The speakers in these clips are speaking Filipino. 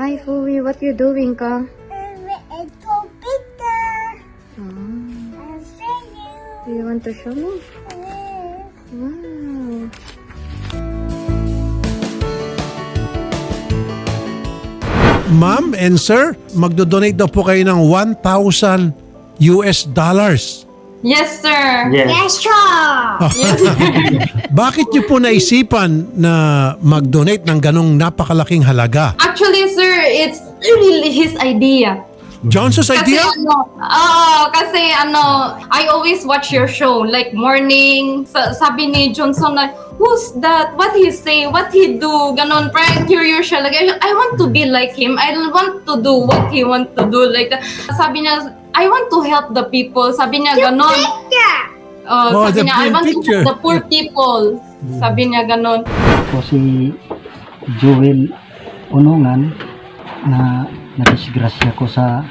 Hi, Fui. What you doing ka? It's bigger. Oh, I'll show do you want to show me? you. Wow. Ma'am and sir, magdo-donate daw po kayo ng 1,000 US dollars. Yes, sir. Yes. Yes, sure. Yes, sir. Bakit niyo po naisipan na mag-donate ng ganong napakalaking halaga? Actually, really his idea. Johnson's idea? Kasi ano, oo, kasi ano, I always watch your show, like morning, sa, sabi ni Johnson na, who's that? What he say? What he do? Ganon, parang curious siya. Like, I want to be like him. I want to do what he want to do. Like, that. sabi niya, I want to help the people. Sabi niya, ganon. Uh, Oh, sabi the niya, I want to picture. help the poor people. Sabi niya, ganon. Ako si Joel Unungan na nadisgrasya ko sa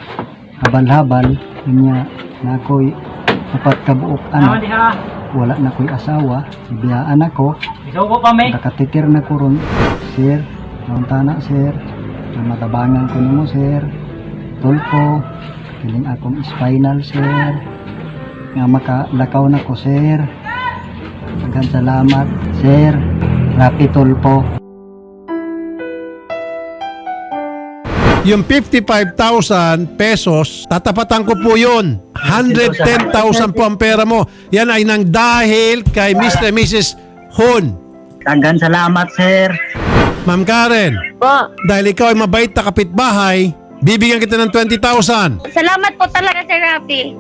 habal-habal niya na ako'y apat kabuok anak wala na ko'y asawa ibiyaan ako. Nakatitir na ko ron sir. Nauntana sir. Na matabangan ko nimo sir. Tulpo kiling akong spinal sir. Nga makalakaw na ko sir. Daghang salamat sir. Rapi tulpo Yung 55,000 pesos, tatapatan ko po yun. 110,000 po ang pera mo. Yan ay nang dahil kay Mr. and Mrs. Hun. Daghang salamat sir Ma'am Karen, Po. dahil ikaw ay mabait na kapitbahay, bibigyan kita ng 20,000. Salamat po talaga, Sir Rafi.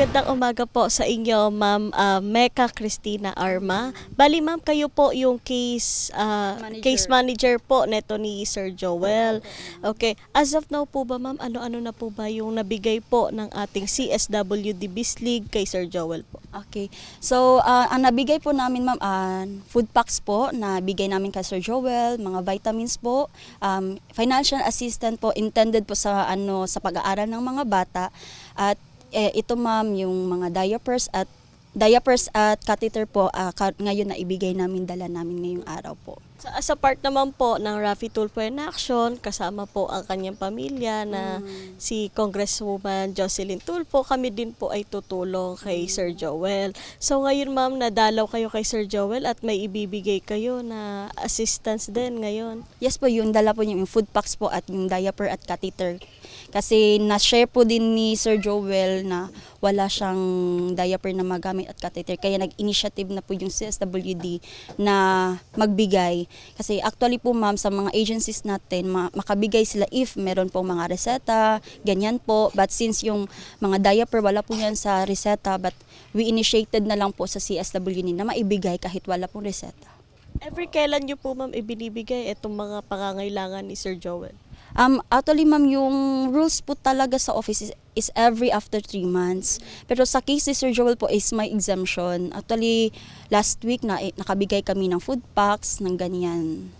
Magandang umaga po sa inyo, Ma'am ah, Mecca Cristina Arma. Bali, Ma'am, kayo po yung case ah, case manager po neto ni Sir Joel. Okay. As of now po ba, Ma'am, ano-ano na po ba yung nabigay po ng ating CSWD League kay Sir Joel po? Okay. So, ah, ang nabigay po namin, ma'am, ah, food packs po na bigay namin kay Sir Joel, mga vitamins po, um, financial assistance po intended po sa ano sa pag-aaral ng mga bata at eh, ito ma'am yung mga diapers at diapers at catheter po ka- ngayon na ibigay namin dala namin ngayong araw po. Sa, sa part naman po ng Rafi Tulfo in Action, kasama po ang kanyang pamilya na si Congresswoman Jocelyn Tulfo, kami din po ay tutulong kay Sir Joel. So ngayon ma'am, nadalaw kayo kay Sir Joel at may ibibigay kayo na assistance din ngayon. Yes po, yung dala po niya, yung food packs po at yung diaper at catheter. Kasi na-share po din ni Sir Joel na wala siyang diaper na magamit at catheter. Kaya nag-initiative na po yung CSWD na magbigay. Kasi actually po ma'am, sa mga agencies natin, ma- makabigay sila if meron pong mga reseta, ganyan po. But since yung mga diaper, wala po yan sa reseta, but we initiated na lang po sa CSWD na maibigay kahit wala pong reseta. Every kailan nyo po ma'am ibinibigay itong mga pangangailangan ni Sir Joel? Um, actually, ma'am, yung rules po talaga sa office is, is every after three months. Pero sa case ni Sir Joel po is may exemption. Actually, last week na eh, nakabigay kami ng food packs, ng ganyan.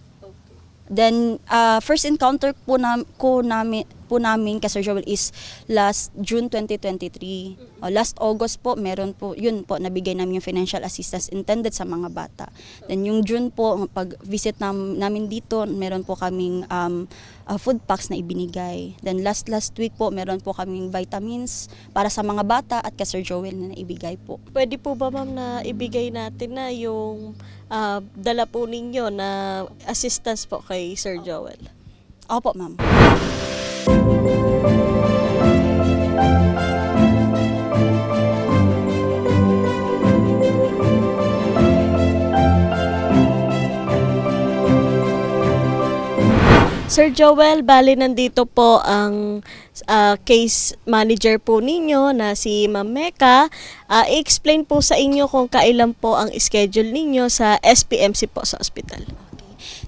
Then, uh, first encounter po na, ko namin, po namin kay Sir Joel is last June 2023. O, last August po, meron po, yun po, nabigay namin yung financial assistance intended sa mga bata. Then yung June po, pag-visit nam, namin dito, meron po kaming um, uh, food packs na ibinigay. Then last last week po, meron po kaming vitamins para sa mga bata at kay Sir Joel na naibigay po. Pwede po ba ma'am na ibigay natin na yung ah, dala po ninyo na assistance po kay Sir Joel? Opo, ma'am. Sir Joel, bali nandito po ang ah, case manager po ninyo na si Ma'am Mecca. Ah, i-explain po sa inyo kung kailan po ang schedule ninyo sa SPMC po sa ospital.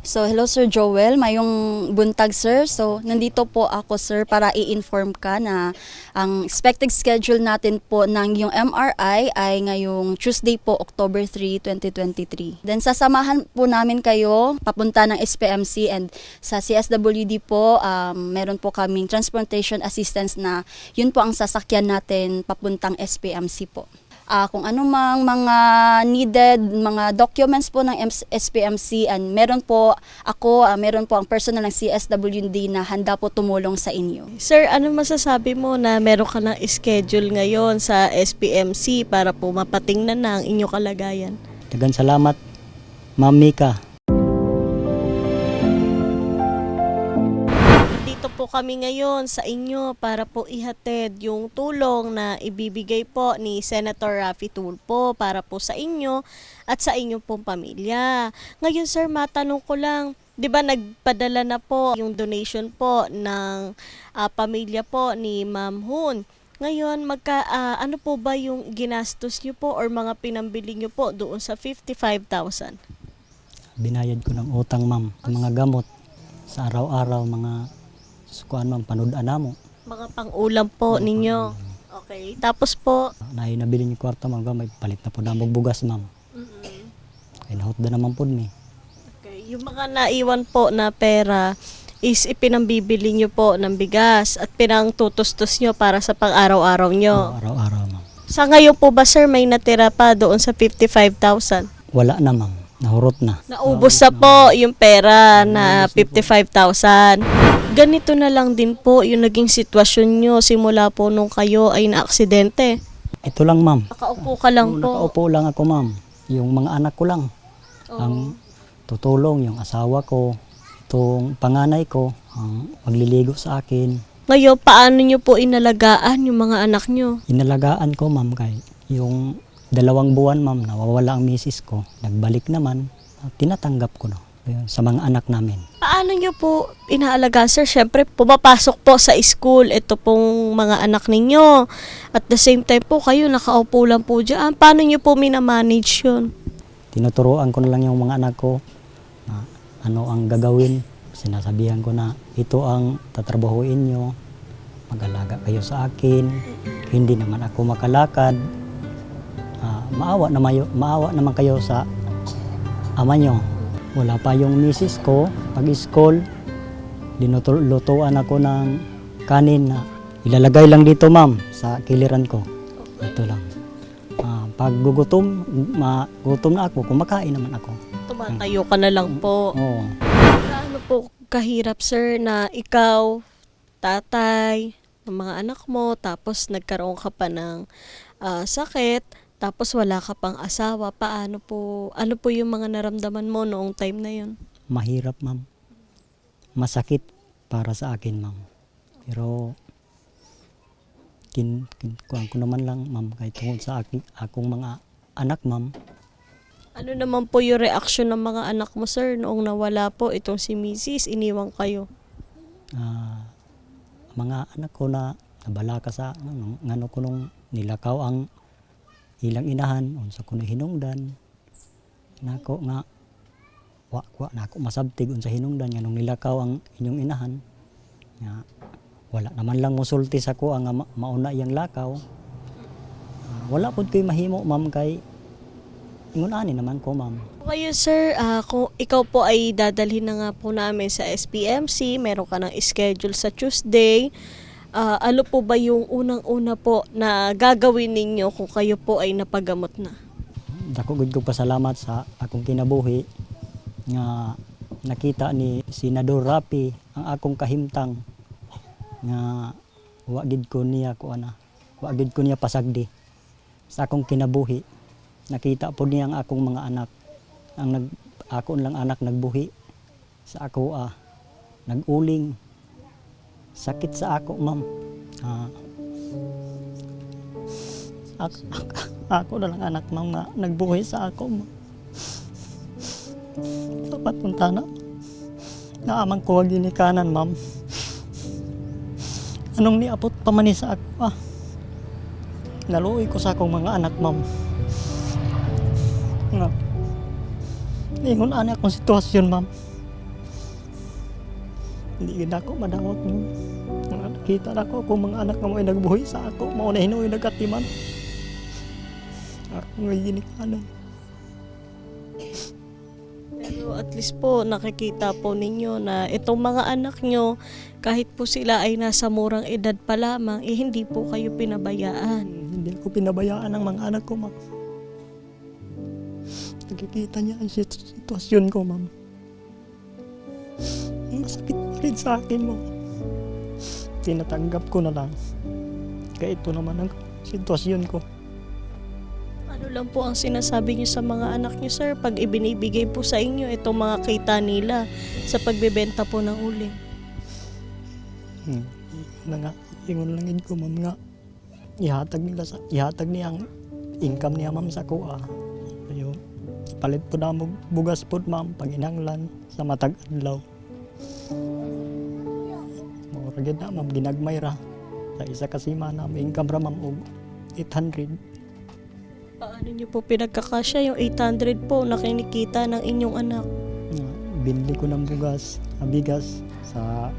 So, hello Sir Joel, mayong buntag sir. So, nandito po ako sir para i-inform ka na ang expected schedule natin po ng yung MRI ay ngayong Tuesday po, October 3, 2023. Then sasamahan po namin kayo papunta ng SPMC and sa CSWD po, um, meron po kaming transportation assistance na yun po ang sasakyan natin papuntang SPMC po. Ah, kung ano mang mga needed mga documents po ng SPMC and meron po ako, ah, meron po ang personal ng CSWD na handa po tumulong sa inyo. Sir, ano masasabi mo na meron ka ng schedule ngayon sa SPMC para po mapatingnan na ang inyong kalagayan? Dagan salamat, Ma'am Mika. Po kami ngayon sa inyo para po ihatid yung tulong na ibibigay po ni Senator Raffy Tulfo para po sa inyo at sa inyong pong pamilya. Ngayon sir, matanong ko lang, 'di ba nagpadala na po yung donation po ng ah, pamilya po ni Ma'am Hun. Ngayon, magka, ah, ano po ba yung ginastos niyo po or mga pinambili niyo po doon sa 55,000? Binayad ko ng utang, ma'am. Mga gamot sa araw-araw, mga sukuan, ma'am, panudan na mo. Mga pang-ulam po ninyo. Okay. Tapos po, Naay nabili ni kwarta, ma'am, may palit na po na bugas, ma'am. Kaya nahotda naman po ni. Okay, yung mga naiwan po na pera is ipinambibili nyo po ng bigas at pinangtutustos nyo para sa pang-araw-araw nyo. Araw-araw, ma'am. Sa ngayon po ba sir, may natira pa doon sa 55,000? Wala na, ma'am. Nahurot na. Naubos na po yung pera na 55,000. Ganito na lang din po yung naging sitwasyon nyo simula po nung kayo ay naaksidente. Ito lang, ma'am. Nakaupo ka lang po. Nakaupo lang ako, ma'am. Yung mga anak ko lang. Ang tutulong, yung asawa ko, itong panganay ko, ang magliligo sa akin. Ngayon, paano nyo po inalagaan yung mga anak nyo? Inalagaan ko, ma'am, kay yung dalawang buwan, ma'am, nawawala ang misis ko. Nagbalik naman, at tinatanggap ko na Sa mga anak namin. Paano nyo po inaalaga, sir? Siyempre, pumapasok po sa school ito pong mga anak ninyo. At the same time po, kayo nakaupo lang po dyan. Paano nyo po minamanage yun? Tinuturoan ko na lang yung mga anak ko na ano ang gagawin. Sinasabihan ko na ito ang tatrabahuin nyo. Mag-alaga kayo sa akin. Hindi naman ako makalakad. Ah, maawa, naman, yo- maawa naman kayo sa ama nyo. Wala pa yung misis ko. Pag school, dinulutuan ako ng kanin na ilalagay lang dito ma'am sa kiliran ko. Ito lang. Ah, pag gugutom, magutom na ako, kumakain naman ako. Tumatayo ka na lang po. Oo. Paano po kahirap, sir, na ikaw, tatay, ng mga anak mo, tapos nagkaroon ka pa ng ah, sakit, tapos wala ka pang asawa, paano po, ano po yung mga naramdaman mo noong time na yun? Mahirap, ma'am. Masakit para sa akin, ma'am. Pero kin, kin kuhaan ko naman lang, ma'am, kahit tungkol sa aking, akong mga anak, ma'am. Ano naman po yung reaksyon ng mga anak mo, sir, noong nawala po itong si Mrs. Iniwang kayo? Ah, mga anak ko na nabala ka sa ano, ngano ko nung nilakaw ang ilang inahan unsa ko na hinungdan. Nako nga wa wa nako masabtig unsa hinungdan nga nung nilakaw ang inyong inahan nga wala naman lang musulti sa ko ang ma- mauna iyang lakaw. Ah, wala pud koy mahimo ma'am kay ingunani naman ko ma'am. Kayo sir, ah, kung ikaw po ay dadalhin na nga po namin sa SPMC, meron ka ng schedule sa Tuesday, ah, ano po ba yung unang-una po na gagawin ninyo kung kayo po ay napagamot na? Dako gud ko pasalamat sa akong kinabuhi nga nakita ni Senador Rapi ang akong kahimtang nga wa gid ko niya ko ana wa gid ko niya pasagdi sa akong kinabuhi. Nakita po niya ang akong mga anak. Ang nag ako lang anak nagbuhi sa ako ah naguling sakit sa ako ma'am ah, ako, ako na lang anak ma'am nga nagbuhay sa ako ma'am. Dapat punta na. Naamang ko kanan ma'am. Anong niapot pa man ni sa ako ah. Naluoy ko sa akong mga anak ma'am. Nga. Ingon ani akong sitwasyon ma'am. Hindi gid ako madawat mo. Nakita na ko kung mga anak nga mo ay nagbuhay sa ako. Maunahin mo ay nagatiman. Ako nga ginikanan. Pero at least po nakikita po ninyo na itong mga anak nyo, kahit po sila ay nasa murang edad pa lamang, eh hindi po kayo pinabayaan. Hindi ko pinabayaan ang mga anak ko, ma'am. Nakikita niya ang sit- sitwasyon ko, ma'am. Masakit pa rin sa akin, ma'am. Tinatanggap ko na lang. Kaya ito naman ang sitwasyon ko. Ano lang po ang sinasabi niyo sa mga anak niyo, sir, pag ibinibigay po sa inyo itong mga kita nila sa pagbebenta po ng uling? Hmm. Na nga, ingon lang yun ko, ma'am nga. Ihatag nila sa, ihatag niya ang income niya, ma'am, sa kuha. Ayo, palit po na mo bugas po, ma'am, pag inanglan sa matag Mura gid na, ma'am, ginagmay ra. Sa isa ka semana, may income ra, ma'am, og 800. Paano niyo po pinagkakasya yung 800 po na kinikita ng inyong anak? Nga, binili ko ng bugas, ah, bigas sa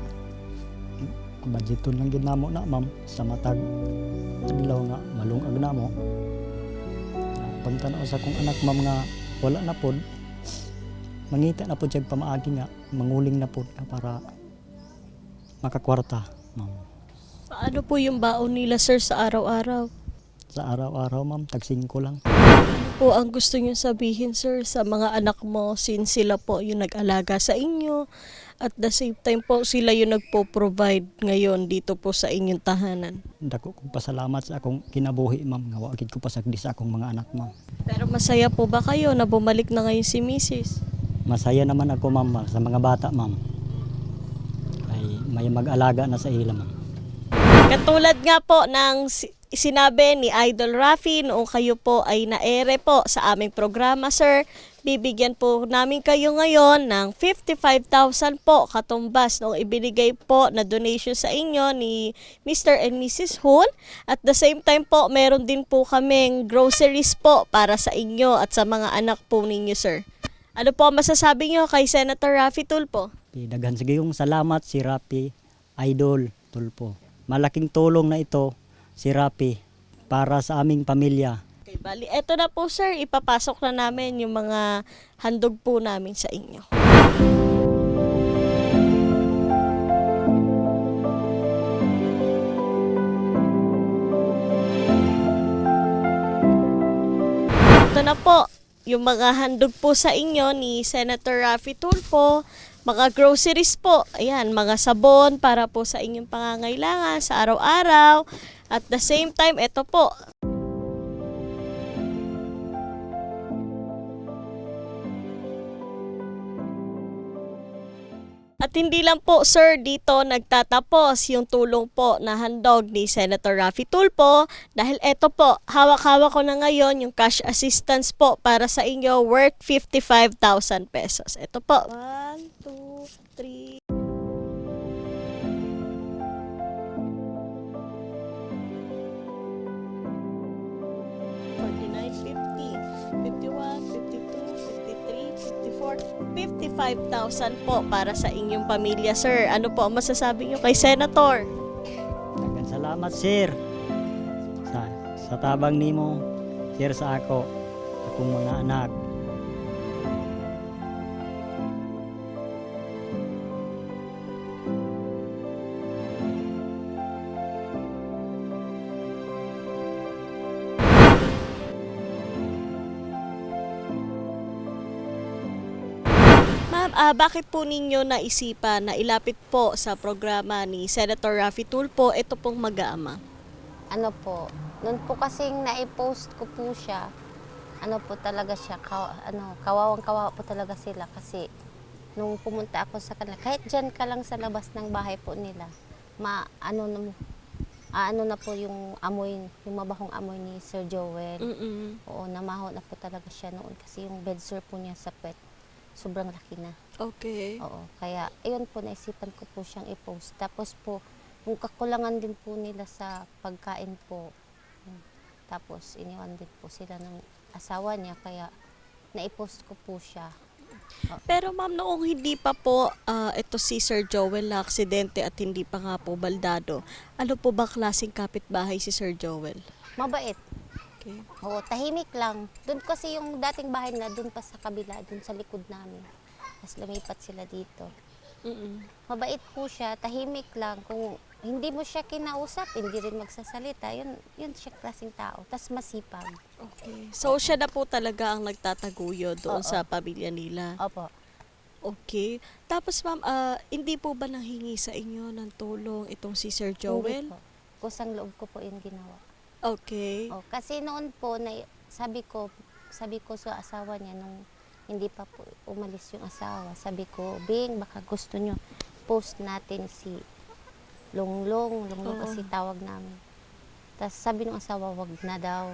budgeton lang gid namo na ma'am sa matag adlaw nga malungag namo pagtanaw sa kong anak ma'am nga wala na pod mangita na pod siya pamaagi nga manguling na ka para makakwarta ma'am Paano po yung baon nila, sir, sa araw-araw? sa araw-araw ma'am tag 5 lang po ang gusto niyo sabihin, sir, sa mga anak mo since sila po yung nag-alaga sa inyo at the same time po sila yung nagpo-provide ngayon dito po sa inyong tahanan. dako kong pasalamat sa akong kinabuhi ma'am nga wa gid ko pasagdi sa akong mga anak ma'am Pero masaya po ba kayo na bumalik na ngayon si Mrs.? Masaya naman ako ma'am sa mga bata ma'am. Ay may mag-alaga na sa ila ma'am. Katulad nga po ng si- sinabi ni Idol Rafi noong kayo po ay naere po sa aming programa, sir. Bibigyan po namin kayo ngayon ng 55,000 po katumbas noong ibinigay po na donation sa inyo ni Mr. and Mrs. Hun. At the same time po, meron din po kaming groceries po para sa inyo at sa mga anak po ninyo, sir. Ano po masasabi nyo kay Senator Rafi Tulpo? Daghan sige yung salamat si Rapi Idol Tulpo. Malaking tulong na ito si Rapi para sa aming pamilya. Okay, bali, eto na po sir, ipapasok na namin yung mga handog po namin sa inyo. Ito na po, yung mga handog po sa inyo ni Senator Rafi Tulfo, mga groceries po, ayan, mga sabon para po sa inyong pangangailangan sa araw-araw. At the same time, ito po, At hindi lang po sir dito nagtatapos yung tulong po na handog ni Senator Rafi Tulpo dahil eto po hawak-hawak ko na ngayon yung cash assistance po para sa inyo worth 55,000 pesos. Ito po. 1, 2, 3, 55,000 po para sa inyong pamilya, sir. Ano po ang masasabi niyo kay Senator? Daghan salamat sir sa sa tabang nimo sir sa ako. At kong mga anak. Bakit po ninyo naisipan na ilapit po sa programa ni Senator Raffy Tulfo ito pong mag-aama? ano po, noon po kasing nai-post ko po siya, ano po talaga siya, kaw, ano, kawawang kawawa po talaga sila kasi nung pumunta ako sa kanila, kahit dyan ka lang sa labas ng bahay po nila, ma, ano na, ano na po yung amoy, yung mabahong amoy ni Sir Joel. Mm-mm. Oo, namaho na po talaga siya noon kasi yung bed sore po niya sa pet, sobrang laki na. Okay. Oo, kaya ayun po naisipan ko po siyang i-post. Tapos po, yung kakulangan din po nila sa pagkain po. Hmm. Tapos iniwan din po sila ng asawa niya kaya na-post ko po siya. Pero ma'am, noong hindi pa po ah, ito si Sir Joel na aksidente at hindi pa nga po baldado, ano po ba klaseng kapitbahay si Sir Joel? Mabait. Okay. Oo, tahimik lang. Doon kasi yung dating bahay na doon pa sa kabila, doon sa likod namin. Tapos lumipat sila dito. Mm-mm. Mabait po siya, tahimik lang. Kung hindi mo siya kinausap, hindi rin magsasalita, yun, yun siya klaseng tao. Tapos masipag. Okay. So siya na po talaga ang nagtataguyo doon Oo. sa pamilya nila. Opo. Okay. Tapos ma'am, ah, hindi po ba nanghingi sa inyo ng tulong itong si Sir Joel? Hindi po. Kusang loob ko po yung ginawa. Okay. Oh, kasi noon po, na, sabi ko, sabi ko sa asawa niya nung hindi pa po umalis yung asawa, sabi ko, Bing, baka gusto nyo post natin si Longlong, Longlong Oo. kasi tawag namin. Tapos sabi ng asawa, wag na daw.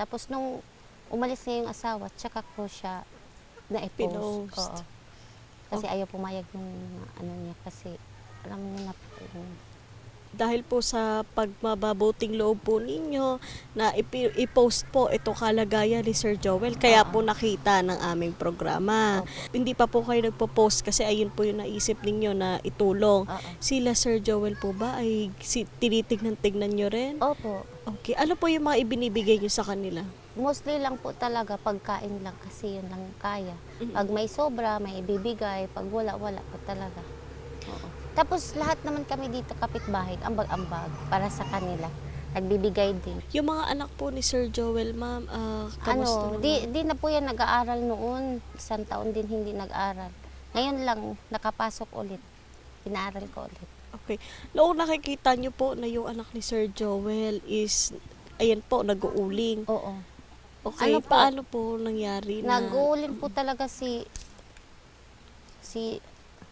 Tapos nung umalis na yung asawa, tsaka ko siya na-post. Pinost. Oo. Kasi ayaw pumayag yung ano niya kasi alam niya na po yung dahil po sa pagmababuting loob po ninyo na i-post po itong kalagayan ni Sir Joel. Kaya Oo. po nakita ng aming programa. Opo. Hindi pa po kayo nagpo-post kasi ayun po yung naisip ninyo na itulong. Oo. Sila Sir Joel po ba ay si, tinitignan-tignan nyo rin? Opo. Okay. Ano po yung mga ibinibigay nyo sa kanila? Mostly lang po talaga pagkain lang kasi yun lang kaya. Pag may sobra, may ibibigay. Pag wala, wala po talaga. Tapos lahat naman kami dito kapitbahay, ambag-ambag para sa kanila. Nagbibigay din. Yung mga anak po ni Sir Joel, ma'am, ah, kamusta Ano, naman? di, di na po yan nag-aaral noon. Isang taon din hindi nag-aaral. Ngayon lang, nakapasok ulit. Pinaaral ko ulit. Okay. Noong nakikita nyo po na yung anak ni Sir Joel is, ayan po, nag-uuling. Oo. Okay, Ano po? paano po nangyari na? Nag-uuling po talaga si si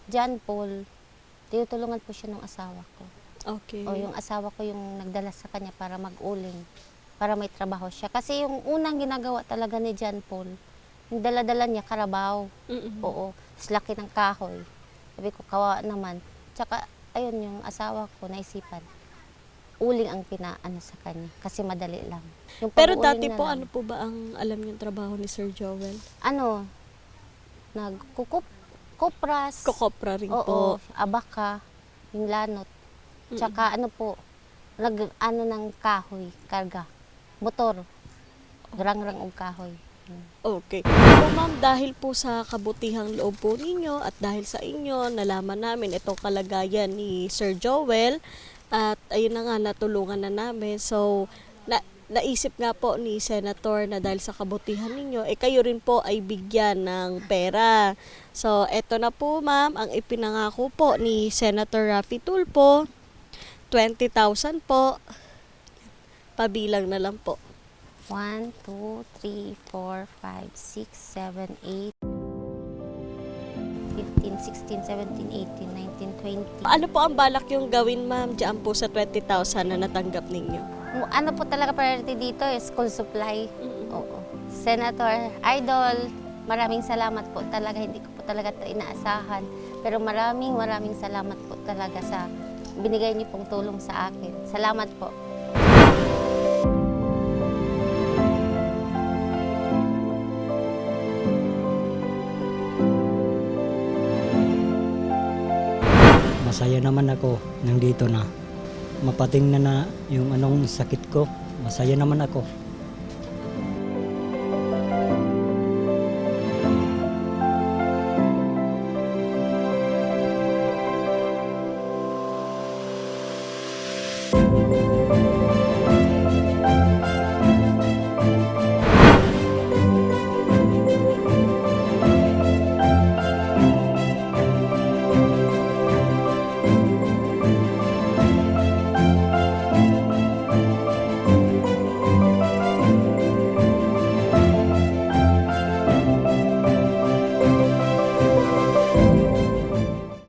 John Paul. Tinutulungan po siya ng asawa ko. Okay. O yung asawa ko yung nagdala sa kanya para mag-uling, para may trabaho siya. Kasi yung unang ginagawa talaga ni John Paul, yung dala-dala niya karabaw. Mm-mm. Oo, tas laki ng kahoy. Sabi ko, kawawa naman. Tsaka, ayun, yung asawa ko, naisipan, uling ang pinaano sa kanya. Kasi madali lang. Yung Pero dati po, lang, ano po ba ang alam yung trabaho ni Sir Joel? Ano, nagkukup, kupras. Kokopra rin Oo, po. abaka, yung lanot. Tsaka ano po, nag, ano ng kahoy, karga. Motor. Grang-rang og kahoy. Okay. So ma'am, dahil po sa kabutihang loob po ninyo at dahil sa inyo, nalaman namin itong kalagayan ni Sir Joel at ayun na nga, natulungan na namin. So, naisip nga po ni Senator na dahil sa kabutihan ninyo, eh kayo rin po ay bigyan ng pera. So, eto na po ma'am, ang ipinangako po ni Senator Raffy Tulfo, 20,000 po. Pabilang na lang po. 1, 2, 3, 4, 5, 6, 7, 8, 15, 16, 17, 18, 19, 20. Ano po ang balak yung gawin ma'am dyan po sa 20,000 na natanggap ninyo? Ano po talaga priority dito is school supply. Oo. Senator Idol, maraming salamat po talaga. Hindi ko po talaga ito inaasahan. Pero maraming maraming salamat po talaga sa binigay niyo pong tulong sa akin. Salamat po. Masaya naman ako nandito na. Mapating na na yung anong sakit ko. Masaya naman ako.